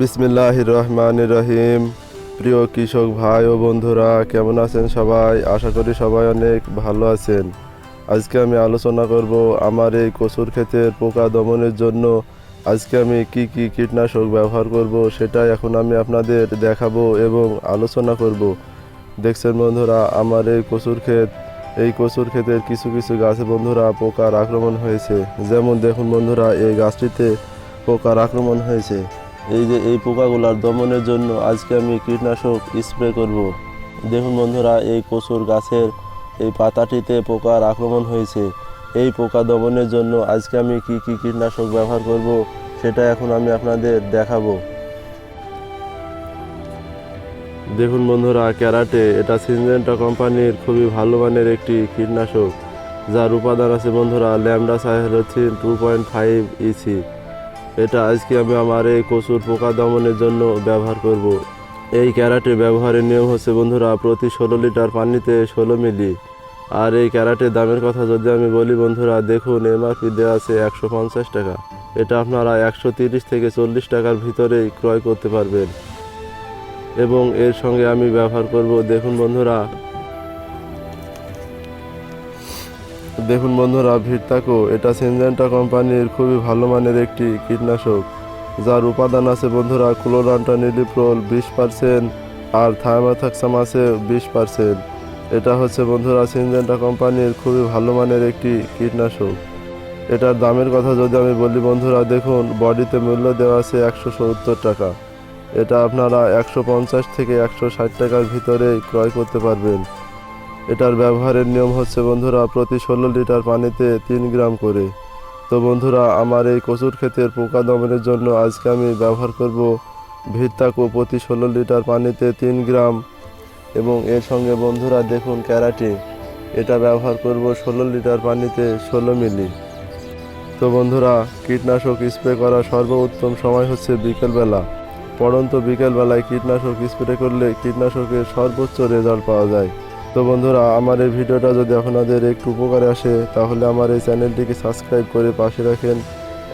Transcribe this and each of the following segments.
বিসমিল্লাহ রহমান রহিম। প্রিয় কৃষক ভাই ও বন্ধুরা, কেমন আছেন সবাই? আশা করি সবাই অনেক ভালো আছেন। আজকে আমি আলোচনা করব আমার এই কচুর ক্ষেতের পোকা দমনের জন্য। আজকে আমি কি কি কীটনাশক ব্যবহার করব সেটাই এখন আমি আপনাদের দেখাবো এবং আলোচনা করব। দেখছেন বন্ধুরা, আমার এই কচুর ক্ষেত, এই কচুর ক্ষেতের কিছু কিছু গাছে বন্ধুরা পোকার আক্রমণ হয়েছে। যেমন দেখুন বন্ধুরা, এই গাছটিতে পোকার আক্রমণ হয়েছে। এই যে এই পোকাগুলার দমনের জন্য আজকে আমি কীটনাশক স্প্রে করব। দেখুন বন্ধুরা, এই কচুর গাছের এই পাতাটিতে পোকার আক্রমণ হয়েছে। এই পোকা দমনের জন্য আজকে আমি কি কি কীটনাশক ব্যবহার করব সেটা এখন আমি আপনাদের দেখাবো। দেখুন বন্ধুরা, ক্যারাটে, এটা সিনজেন্টা কোম্পানির খুবই ভালো মানের একটি কীটনাশক, যার উপাদান আছে বন্ধুরা, lambda cyhalothrin two point five EC. এটা আজকে আমি আমার এই কচুর পোকা দমনের জন্য ব্যবহার করব। এই ক্যারাটে ব্যবহারের নিয়ম হচ্ছে, বন্ধুরা, প্রতি ষোলো লিটার পানিতে ষোলো মিলি। আর এই ক্যারাটের দামের কথা যদি আমি বলি, বন্ধুরা, দেখুন এমআরপি দেওয়া আছে একশো পঞ্চাশ টাকা। এটা আপনারা একশো তিরিশ থেকে চল্লিশ টাকার ভিতরেই ক্রয় করতে পারবেন। এবং এর সঙ্গে আমি ব্যবহার করব, দেখুন, বন্ধুরা দেখুন বন্ধুরা ভিড়তাকো এটা সিনজেন্টা কোম্পানির খুবই ভালো মানের একটি কীটনাশক, যার উপাদান আছে বন্ধুরা ক্লোরান্টা নিলিপ্রোল বিশ পার্সেন্ট আর থায়ামাথাক্সাম আছে বিশ পার্সেন্ট। এটা হচ্ছে বন্ধুরা সিনজেন্টা কোম্পানির খুবই ভালো মানের একটি কীটনাশক। এটার দামের কথা যদি আমি বলি বন্ধুরা, দেখুন, বডিতে মূল্য দেওয়া আছে একশো সত্তর টাকা। এটা আপনারা একশো পঞ্চাশ থেকে একশো ষাট টাকার ভিতরে ক্রয় করতে পারবেন। এটার ব্যবহারের নিয়ম হচ্ছে, বন্ধুরা, প্রতি ষোলো লিটার পানিতে তিন গ্রাম করে। তো বন্ধুরা, আমার এই কচুর ক্ষেতের পোকা দমনের জন্য আজকে আমি ব্যবহার করব ভিত্তাকো প্রতি ষোলো লিটার পানিতে তিন গ্রাম। এবং এর সঙ্গে বন্ধুরা, দেখুন, ক্যারাটি। এটা ব্যবহার করব ষোলো লিটার পানিতে ষোলো মিলি। তো বন্ধুরা, কীটনাশক স্প্রে করার সর্বোত্তম সময় হচ্ছে বিকেলবেলা। পড়ন্ত বিকেলবেলায় কীটনাশক স্প্রে করলে কীটনাশকের সর্বোচ্চ রেজাল্ট পাওয়া যায়। তো বন্ধুরা, আমার এই ভিডিওটা যদি আপনাদের একটু উপকারে আসে, তাহলে আমার এই চ্যানেলটিকে সাবস্ক্রাইব করে পাশে রাখেন।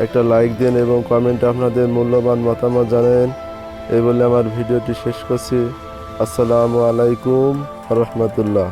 একটা লাইক দেন এবং কমেন্টে আপনাদের মূল্যবান মতামত জানেন। এই বলে আমার ভিডিওটি শেষ করছি। আসসালামু আলাইকুম রহমতুল্লাহ।